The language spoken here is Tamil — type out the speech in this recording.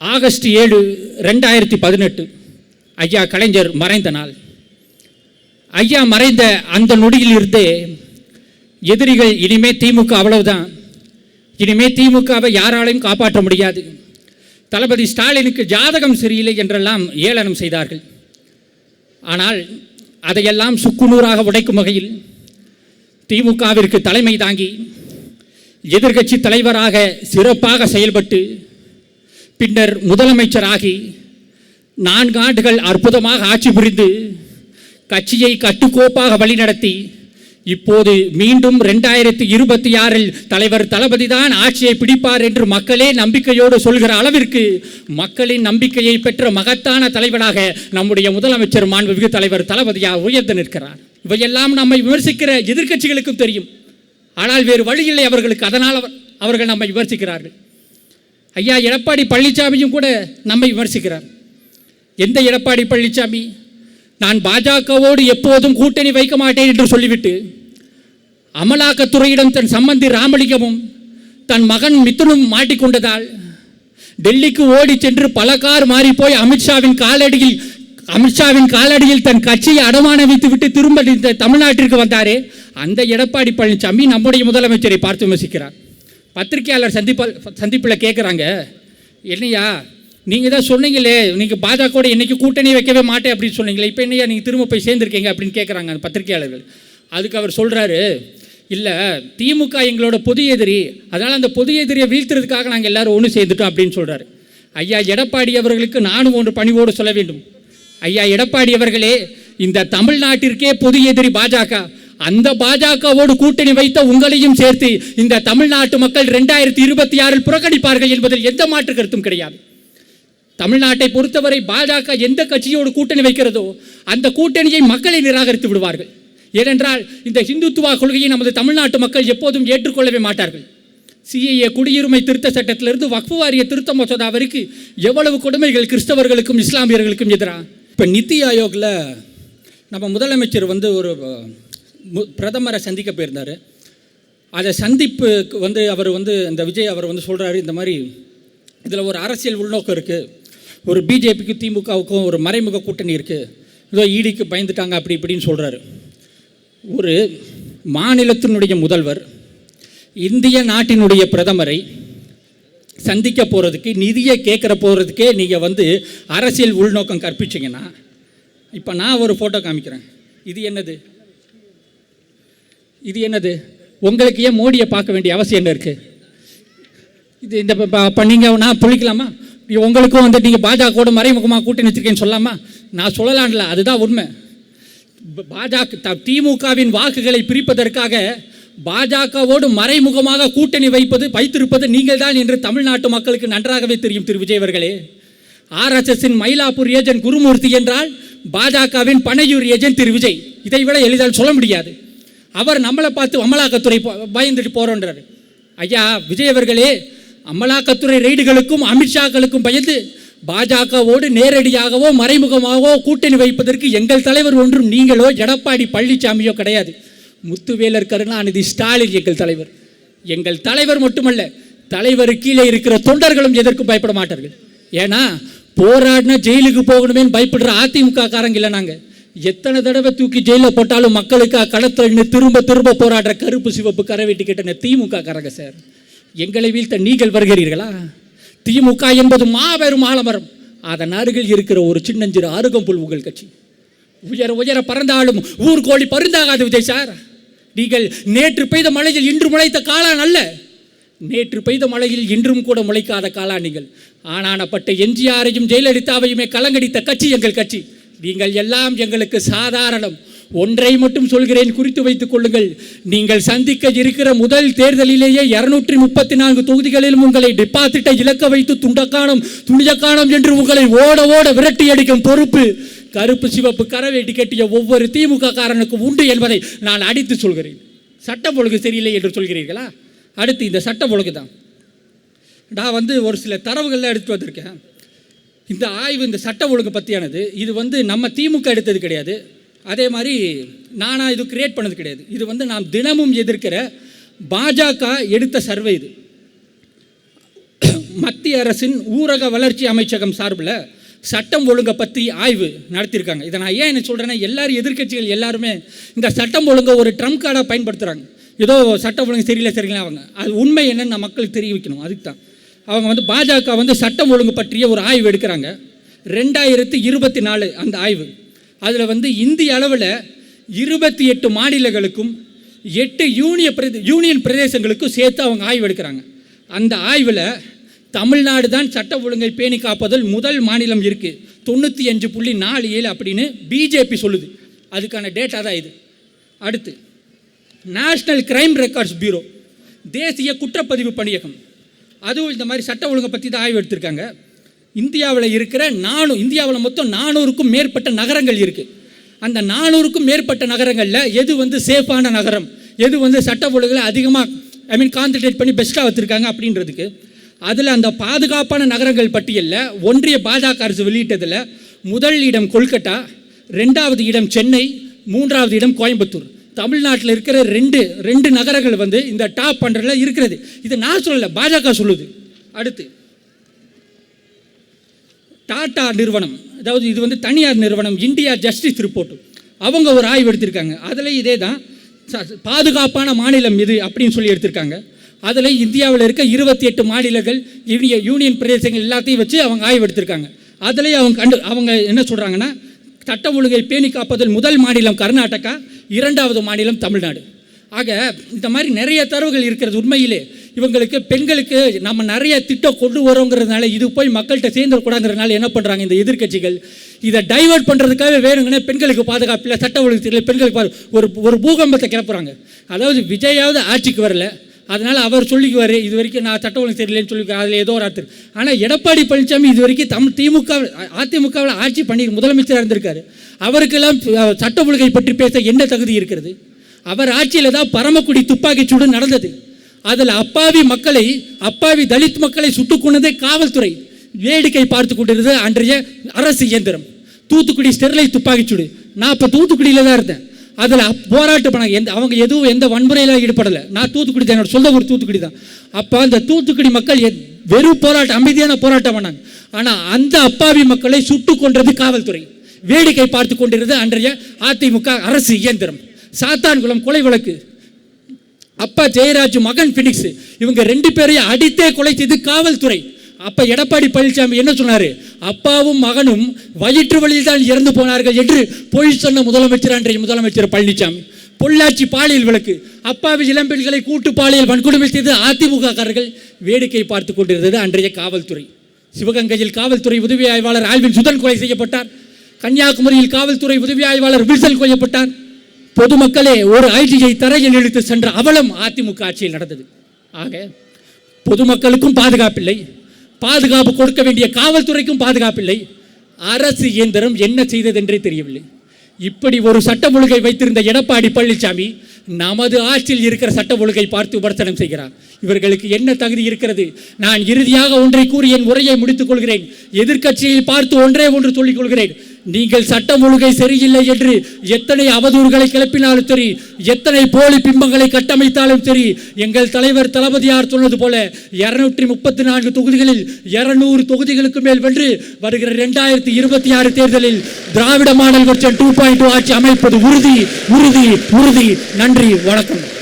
ஆகஸ்ட் ஏழு ரெண்டாயிரத்தி பதினெட்டு. ஐயா கலைஞர் மறைந்த நாள். ஐயா மறைந்த அந்த நொடியில் இருந்தே எதிரிகள் இனிமே திமுக அவ்வளவுதான். இனிமே திமுகவை யாராலையும் காப்பாற்ற முடியாது. தளபதி ஸ்டாலினுக்கு ஜாதகம் சரியில்லை என்றெல்லாம் ஏளனம் செய்தார்கள். ஆனால் அதையெல்லாம் சுக்குநூறாக உடைக்கும் வகையில் திமுகவிற்கு தலைமை தாங்கி எதிர்கட்சி தலைவராக சிறப்பாக செயல்பட்டு பின்னர் முதலமைச்சராகி நான்கு ஆண்டுகள் அற்புதமாக ஆட்சி புரிந்து கட்சியை கட்டுக்கோப்பாக வழிநடத்தி இப்போது மீண்டும் ரெண்டாயிரத்தி இருபத்தி ஆறில் தலைவர் தளபதி தான் ஆட்சியை பிடிப்பார் என்று மக்களே நம்பிக்கையோடு சொல்கிற அளவிற்கு மக்களின் நம்பிக்கையை பெற்ற மகத்தான தலைவராக நம்முடைய முதலமைச்சர் மாண்புமிகு தலைவர் தளபதியாக உயர்ந்து நிற்கிறார். இவையெல்லாம் நம்மை விமர்சிக்கிற எதிர்க்கட்சிகளுக்கும் தெரியும். ஆனால் வேறு வழியில்லை அவர்களுக்கு. அதனால் அவர்- அவர்கள் நம்மை விமர்சிக்கிறார்கள். ஐயா எடப்பாடி பழனிசாமியும் கூட நம்மை விமர்சிக்கிறார். எந்த எடப்பாடி பழனிசாமி? நான் பாஜகவோடு எப்போதும் கூட்டணி வைக்க மாட்டேன் என்று சொல்லிவிட்டு அமலாக்கத்துறையிடம் தன் சம்பந்தி ராமலிங்கமும் தன் மகன் மித்துனும் மாட்டிக்கொண்டதால் டெல்லிக்கு ஓடி சென்று பல கார் மாறி போய் அமித்ஷாவின் காலடியில் அமித்ஷாவின் காலடியில் தன் கட்சியை அடமான வைத்து விட்டு திரும்ப இந்த தமிழ்நாட்டிற்கு வந்தாரே அந்த எடப்பாடி பழனிசாமி நம்முடைய முதலமைச்சரை பார்த்து விமர்சிக்கிறார். பத்திரிகையாளர் சந்திப்பால் சந்திப்பில் கேட்குறாங்க என்னையா நீங்கள் தான் சொன்னீங்களே நீங்கள் பாஜகவோட இன்றைக்கி கூட்டணி வைக்கவே மாட்டேன் அப்படின்னு சொன்னீங்களே இப்போ என்னையா நீங்கள் திரும்ப போய் சேர்ந்துருக்கீங்க அப்படின்னு கேட்குறாங்க அந்த பத்திரிகையாளர்கள். அதுக்கு அவர் சொல்கிறாரு இல்லை திமுக எங்களோட பொது எதிரி அதனால் அந்த பொது எதிரியை வீழ்த்துறதுக்காக நாங்கள் எல்லோரும் ஒன்று சேர்ந்துட்டோம் அப்படின்னு சொல்கிறாரு ஐயா எடப்பாடி அவர்களுக்கு நானும் ஒன்று பணிவோடு சொல்ல வேண்டும். ஐயா எடப்பாடி அவர்களே இந்த தமிழ்நாட்டிற்கே பொது எதிரி பாஜக அந்த பாஜகவோடு கூட்டணி வைத்த உங்களையும் சேர்த்து இந்த தமிழ்நாட்டு மக்கள் ரெண்டாயிரத்தி இருபத்தி ஆறில் புறக்கணிப்பார்கள் என்பதில் எந்த மாற்று கருத்தும் கிடையாது. தமிழ்நாட்டை பொறுத்தவரை பாஜக எந்த கட்சியோடு கூட்டணி வைக்கிறதோ அந்த கூட்டணியை மக்களை நிராகரித்து விடுவார்கள். ஏனென்றால் இந்த ஹிந்துத்துவா கொள்கையை நமது தமிழ்நாட்டு மக்கள் எப்போதும் ஏற்றுக்கொள்ளவே மாட்டார்கள். சிஏஏ குடியுரிமை திருத்த சட்டத்திலிருந்து வக்ஃபு வாரிய திருத்த மசோதா வரைக்கும் எவ்வளவு கொடுமைகள் கிறிஸ்தவர்களுக்கும் இஸ்லாமியர்களுக்கும் எதிராக இப்போ நித்தி ஆயோக்ல நம்ம முதலமைச்சர் வந்து ஒரு பிரதமரை சந்திக்க போயிருந்தார். அதை சந்திப்புக்கு வந்து அவர் வந்து இந்த விஜய் அவர் வந்து சொல்கிறாரு இந்த மாதிரி இதில் ஒரு அரசியல் உள்நோக்கம் இருக்குது ஒரு பிஜேபிக்கும் திமுகவுக்கும் ஒரு மறைமுக கூட்டணி இருக்குது ஏதோ ஈடிக்கு பயந்துட்டாங்க அப்படி இப்படின்னு சொல்கிறாரு ஒரு மாநிலத்தினுடைய முதல்வர் இந்திய நாட்டினுடைய பிரதமரை சந்திக்க போகிறதுக்கு நிதியை கேட்குற போகிறதுக்கே நீங்கள் வந்து அரசியல் உள்நோக்கம் கற்பிச்சிங்கன்னா இப்போ நான் ஒரு ஃபோட்டோ காமிக்கிறேன். இது என்னது? இது என்னது? உங்களுக்கு ஏன் மோடியை பார்க்க வேண்டிய அவசியம் என்ன இருக்குது இது இந்த ப- புளிக்கலாமா? உங்களுக்கும் வந்து நீங்கள் பாஜகவோட மறைமுகமாக கூட்டணி வச்சுருக்கேன்னு சொல்லாமா? நான் சொல்லலாம்ல அதுதான் உண்மை. பாஜக த- திமுகவின் வாக்குகளை பிரிப்பதற்காக பாஜகவோடு மறைமுகமாக கூட்டணி வைப்பது வைத்திருப்பது நீங்கள் தான் என்று தமிழ்நாட்டு மக்களுக்கு நன்றாகவே தெரியும் திரு விஜய் அவர்களே. ஆர்எஸ்எஸ்ஸின் மயிலாப்பூர் ஏஜென்ட் குருமூர்த்தி என்றால் பாஜகவின் பனையூர் ஏஜென்ட் திரு விஜய். இதை விட எளிதால் சொல்ல முடியாது. அவர் நம்மளை பார்த்து அமலாக்கத்துறை போ- பயந்துட்டு போறோன்றாரு. ஐயா விஜய் அவர்களே அமலாக்கத்துறை ரெய்டுகளுக்கும் அமித்ஷாக்களுக்கும் பயந்து பாஜகவோடு நேரடியாகவோ மறைமுகமாகவோ கூட்டணி வைப்பதற்கு எங்கள் தலைவர் ஒன்றும் நீங்களோ எடப்பாடி பழனிசாமியோ கிடையாது. முத்துவேலர் கருணாநிதி ஸ்டாலின் எங்கள் தலைவர். எங்கள் தலைவர் மட்டுமல்ல தலைவர் கீழே இருக்கிற தொண்டர்களும் எதற்கும் பயப்பட மாட்டார்கள். ஏன்னா போராடினா ஜெயிலுக்கு போகணுமேன்னு பயப்படுற அதிமுக காரங்க இல்லை நாங்கள் எத்தனை தடவை தூக்கி ஜெயிலில் போட்டாலும் மக்களுக்கு களத்தில் திரும்ப திரும்ப போராடுற கருப்பு சிவப்பு கரை வெட்டி திமுக கரக சார். எங்களை வீழ்த்த நீங்கள் வருகிறீர்களா? திமுக என்பது மாபெரும் ஆலமரம். அதன் அருகில் இருக்கிற ஒரு சின்னஞ்சிறு அருகம்புல் உங்கள் கட்சி. உயர உயர பறந்தாலும் ஊர்கோழி பருந்தாகாது விஜய் சார். நீங்கள் நேற்று பெய்த மழையில் இன்று முளைத்த காளான் அல்ல. நேற்று பெய்த மழையில் இன்றும் கூட முளைக்காத காளான் நீங்கள். ஆனானப்பட்ட எம்ஜிஆரையும் ஜெயலலிதாவையுமே கலங்கடித்த கட்சி எங்கள் கட்சி. நீங்கள் எல்லாம் எங்களுக்கு சாதாரணம். ஒன்றை மட்டும் சொல்கிறேன் குறித்து வைத்துக் கொள்ளுங்கள். நீங்கள் சந்திக்க இருக்கிற முதல் தேர்தலிலேயே இருநூற்றி முப்பத்தி நான்கு தொகுதிகளிலும் உங்களை டிபாசிட்டை இழக்க வைத்து துண்டக்கானம் துணியக்கானம் என்று உங்களை ஓட ஓட விரட்டி அடிக்கும் பொறுப்பு. கருப்பு சிவப்பு கரவேட்டி கட்டிய ஒவ்வொரு திமுக காரனுக்கும் உண்டு என்பதை நான் அடித்து சொல்கிறேன். சட்டம் ஒழுங்கு சரியில்லை என்று சொல்கிறீர்களா? அடுத்து இந்த சட்டம் ஒழுங்கு தான் நான் வந்து ஒரு சில தரவுகள்லாம் எடுத்து வந்திருக்கேன். இந்த ஆய்வு இந்த சட்ட ஒழுங்கு பற்றியானது இது வந்து நம்ம திமுக எடுத்தது கிடையாது. அதே மாதிரி நானாக இது கிரியேட் பண்ணது கிடையாது. இது வந்து நாம் தினமும் எதிர்க்கிற பாஜக எடுத்த சர்வே இது. மத்திய அரசின் ஊரக வளர்ச்சி அமைச்சகம் சார்பில் சட்டம் ஒழுங்கை பற்றி ஆய்வு நடத்தியிருக்காங்க. இதை நான் ஏன் என்ன சொல்கிறேன்னா எல்லாரும் எதிர்க்கட்சிகள் எல்லாருமே இந்த சட்டம் ஒழுங்கை ஒரு ட்ரம்ப் கார்டாக பயன்படுத்துகிறாங்க ஏதோ சட்டம் ஒழுங்கு சரியில்லை சரிங்களா அவங்க. அது உண்மை என்னன்னு நான் மக்களுக்கு தெரிவிக்கணும். அதுக்கு தான் அவங்க வந்து பாஜக வந்து சட்டம் ஒழுங்கு பற்றிய ஒரு ஆய்வு எடுக்கிறாங்க. ரெண்டாயிரத்தி இருபத்தி நாலு அந்த ஆய்வு. அதில் வந்து இந்திய அளவில் இருபத்தி எட்டு மாநிலங்களுக்கும் எட்டு யூனிய பிரதே யூனியன் பிரதேசங்களுக்கும் சேர்த்து அவங்க ஆய்வு எடுக்கிறாங்க. அந்த ஆய்வில் தமிழ்நாடு தான் சட்ட ஒழுங்கை பேணி காப்பதில் முதல் மாநிலம் இருக்குது தொண்ணூற்றி அஞ்சு புள்ளி நாலு ஏழு அப்படின்னு பிஜேபி சொல்லுது. அதுக்கான டேட்டா தான் இது. அடுத்து நேஷ்னல் கிரைம் ரெக்கார்ட்ஸ் பியூரோ தேசிய குற்றப்பதிவு பணியகம். அதுவும் இந்த மாதிரி சட்ட ஒழுங்கை பற்றி தான் ஆய்வு எடுத்திருக்காங்க. இந்தியாவில் இருக்கிற நானூ இந்தியாவில் மொத்தம் நானூறுக்கும் மேற்பட்ட நகரங்கள் இருக்குது அந்த நானூறுக்கும் மேற்பட்ட நகரங்களில் எது வந்து சேஃபான நகரம்? எது வந்து சட்ட ஒழுங்கில் அதிகமாக ஐ மீன் கான்சன்ட்ரேட் பண்ணி பெஸ்ட்டாக வச்சுருக்காங்க அப்படின்றதுக்கு அதில் அந்த பாதுகாப்பான நகரங்கள் பட்டியலில் ஒன்றிய பாஜக அரசு வெளியிட்டதில் முதல் இடம் கொல்கட்டா ரெண்டாவது இடம் சென்னை மூன்றாவது இடம் கோயம்புத்தூர். தமிழ்நாட்டில் இருக்கிற ரெண்டு ரெண்டு நகரங்கள் வந்து இந்த டாப் ஹண்ட்ரடில் இருக்கிறது. இது நான் சொல்லலை பாஜக சொல்லுது. அடுத்து டாடா நிறுவனம். அதாவது இது வந்து தனியார் நிறுவனம் இந்தியா ஜஸ்டிஸ் ரிப்போர்ட் அவங்க ஒரு ஆய்வு எடுத்திருக்காங்க. அதில் இதே தான் ச- பாதுகாப்பான மாநிலம் இது அப்படின்னு சொல்லி எடுத்திருக்காங்க. அதில் இந்தியாவில் இருக்க இருபத்தி எட்டு மாநிலங்கள் யூனிய யூனியன் பிரதேசங்கள் எல்லாத்தையும் வச்சு அவங்க ஆய்வு எடுத்திருக்காங்க. அதிலே அவங்க கண்டு அவங்க என்ன சொல்கிறாங்கன்னா சட்ட ஒழுங்கை பேணி காப்பதில் முதல் மாநிலம் கர்நாடகா இரண்டாவது மாநிலம் தமிழ்நாடு. ஆக இந்த மாதிரி நிறைய தரவுகள் இருக்கிறது உண்மையிலே. இவங்களுக்கு பெண்களுக்கு நம்ம நிறைய திட்டம் கொண்டு வரோங்கிறதுனால இது போய் மக்கள்கிட்ட சேர்ந்துடக்கூடாதுங்கிறதுனால என்ன பண்ணுறாங்க இந்த எதிர்க்கட்சிகள்? இதை டைவர்ட் பண்ணுறதுக்காக வேணுங்கன்னா பெண்களுக்கு பாதுகாப்பு இல்லை சட்ட ஒழுங்கு பெண்களுக்கு ஒரு ஒரு பூகம்பத்தை கிளப்புறாங்க. அதாவது விஜயாவது ஆட்சிக்கு வரல. அதனால் அவர் சொல்லிக்குவார் இது வரைக்கும் நான் சட்ட ஒழுங்கு சரியில்லைன்னு சொல்லி அதில் ஏதோ ஒரு அர்த்தம் ஆனால் எடப்பாடி பழனிசாமி இது வரைக்கும் தம் திமுக அதிமுகவில் ஆட்சி பண்ணி முதலமைச்சராக இருந்திருக்காரு. அவருக்கெல்லாம் சட்ட ஒழுங்கை பற்றி பேச என்ன தகுதி இருக்கிறது? அவர் ஆட்சியில் தான் பரமக்குடி துப்பாக்கிச்சூடு நடந்தது. அதில் அப்பாவி மக்களை அப்பாவி தலித் மக்களை சுட்டுக் கொண்டதே காவல்துறை. வேடிக்கை பார்த்து கொண்டிருந்தது அன்றைய அரசு இயந்திரம். தூத்துக்குடி ஸ்டெர்லைட் துப்பாக்கிச்சூடு நான் இப்போ தூத்துக்குடியில் தான் இருந்தேன். அதில் போராட்டம் பண்ணாங்க எந்த அவங்க எதுவும் எந்த வன்முறையில் ஈடுபடலை. நான் தூத்துக்குடி தான் என்னோட சொந்த ஊர் தூத்துக்குடி தான். அப்போ அந்த தூத்துக்குடி மக்கள் எத்- வெறும் போராட்டம் அமைதியான போராட்டம் பண்ணாங்க. ஆனால் அந்த அப்பாவி மக்களை சுட்டு கொன்றது காவல்துறை. வேடிக்கை பார்த்து கொண்டிருந்தது அன்றைய அதிமுக அரசு இயந்திரம். சாத்தான்குளம் கொலை வழக்கு. அப்பா ஜெயராஜ் மகன் பினிக்ஸ். இவங்க ரெண்டு பேரையும் அடித்தே கொலை செய்து காவல்துறை. அப்போ எடப்பாடி பழனிசாமி என்ன சொன்னார்? அப்பாவும் மகனும் வயிற்று வழியில் தான் இறந்து போனார்கள் என்று பொய் சொன்ன முதலமைச்சர் அன்றைய முதலமைச்சர் பழனிசாமி. பொள்ளாச்சி பாலியல் விளக்கு அப்பாவி இளம்பெண்களை கூட்டு பாலியல் வன்கொடுமை செய்து அதிமுக காரர்கள் வேடிக்கை பார்த்து கொண்டிருந்தது அன்றைய காவல்துறை. சிவகங்கையில் காவல்துறை உதவி ஆய்வாளர் ஆல்வின் சுதன் கொலை செய்யப்பட்டார். கன்னியாகுமரியில் காவல்துறை உதவி ஆய்வாளர் வில்சன் கொல்லப்பட்டார். பொதுமக்களே ஒரு ஐஜியை தரையில் இழுத்து சென்ற அவலம் அதிமுக ஆட்சியில் நடந்தது. ஆக பொதுமக்களுக்கும் பாதுகாப்பில்லை. பாதுகாப்பு கொடுக்க வேண்டிய காவல்துறைக்கும் பாதுகாப்பில்லை. அரசு இயந்திரம் என்ன செய்ததென்றே தெரியவில்லை. இப்படி ஒரு சட்ட ஒழுங்கை வைத்திருந்த எடப்பாடி பழனிசாமி நமது ஆட்சியில் இருக்கிற சட்ட ஒழுங்கை பார்த்து விமர்சனம் செய்கிறார். இவர்களுக்கு என்ன தகுதி இருக்கிறது? நான் இறுதியாக ஒன்றை கூறி என் உரையை முடித்துக் கொள்கிறேன். எதிர்க்கட்சியை பார்த்து ஒன்றே ஒன்று சொல்லிக் கொள்கிறேன். நீங்கள் சட்டம் ஒழுங்கை சரியில்லை என்று எத்தனை அவதூறுகளை கிளப்பினாலும் சரி எத்தனை போலி பிம்பங்களை கட்டமைத்தாலும் சரி எங்கள் தலைவர் தளபதியார் சொன்னது போல இருநூற்றி முப்பத்தி நான்கு தொகுதிகளில் இருநூறு தொகுதிகளுக்கு மேல் வென்று வருகிற ரெண்டாயிரத்தி இருபத்தி ஆறு தேர்தலில் திராவிட மாடல் வருஷம் டூ பாயிண்ட் ஆட்சி அமைப்பது உறுதி உறுதி உறுதி. நன்றி வணக்கம்.